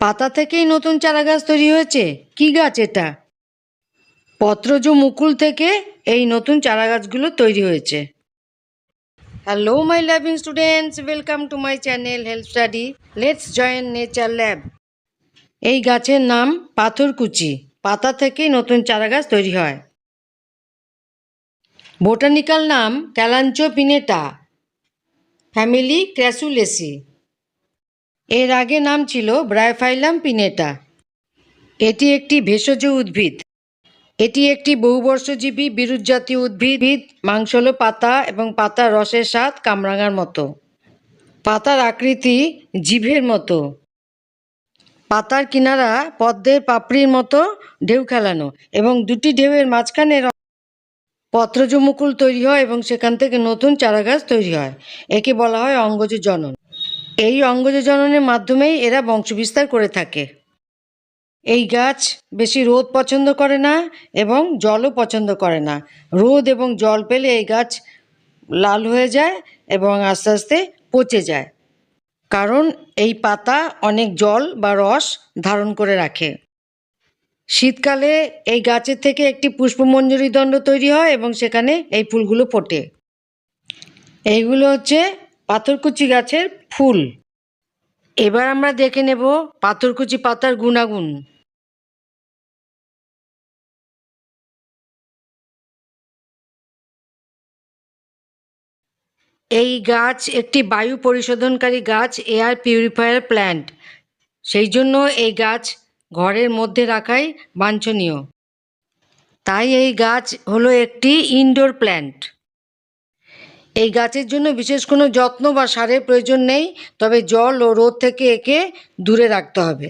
পাতা থেকেই নতুন চারা গাছ তৈরি হয়েছে। কি গাছ এটা? পত্রজ মুকুল থেকে এই নতুন চারা গাছগুলো তৈরি হয়েছে। Hello my loving students welcome to my channel health study let's join nature lab এই গাছের নাম পাথরকুচি। পাতা থেকেই নতুন চারা গাছ তৈরি হয়। বোটানিক্যাল নাম ক্যালাঞ্চো পিনেটা ফ্যামিলি ক্র্যাসুলেসি এর আগে নাম ছিল ব্রায়োফাইলাম পিনেটা। এটি একটি ভেষজ উদ্ভিদ। এটি একটি বহুবর্ষজীবী বিরুৎজাতীয় উদ্ভিদ। মাংসল পাতা এবং পাতার রসের স্বাদ কামরাঙার মতো। পাতার আকৃতি জিভের মতো। পাতার কিনারা পদ্মের পাপড়ির মতো ঢেউ খেলানো এবং দুটি ঢেউয়ের মাঝখানে পত্রজ মুকুল তৈরি হয় এবং সেখান থেকে নতুন চারাগাছ তৈরি হয়। একে বলা হয় অঙ্গজ জনন। এই অঙ্গজ জননের মাধ্যমেই এরা বংশবিস্তার করে থাকে। এই গাছ বেশি রোদ পছন্দ করে না এবং জলও পছন্দ করে না। রোদ এবং জল পেলে এই গাছ লাল হয়ে যায় এবং আস্তে আস্তে পচে যায়। কারণ এই পাতা অনেক জল বা রস ধারণ করে রাখে। শীতকালে এই গাছের থেকে একটি পুষ্পমঞ্জরি দণ্ড তৈরি হয় এবং সেখানে এই ফুলগুলো ফোটে। এইগুলো হচ্ছে পাথরকুচি গাছের ফুল। এবার আমরা দেখে নেব পাথরকুচি পাতার গুণাগুণ। এই গাছ একটি বায়ু পরিশোধনকারী গাছ, এয়ার পিউরিফায়ার প্ল্যান্ট। সেই জন্য এই গাছ ঘরের মধ্যে রাখাই বাঞ্ছনীয়। তাই এই গাছ হলো একটি ইনডোর প্ল্যান্ট। এই গাছের জন্য বিশেষ কোনো যত্ন বা সারের প্রয়োজন নেই, তবে জল ও রোদ থেকে একে দূরে রাখতে হবে।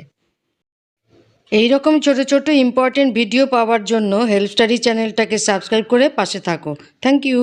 এই রকম ছোট ছোট ইম্পর্টেন্ট ভিডিও পাওয়ার জন্য হেল্প স্টাডি চ্যানেলটাকে সাবস্ক্রাইব করে পাশে থাকো। Thank you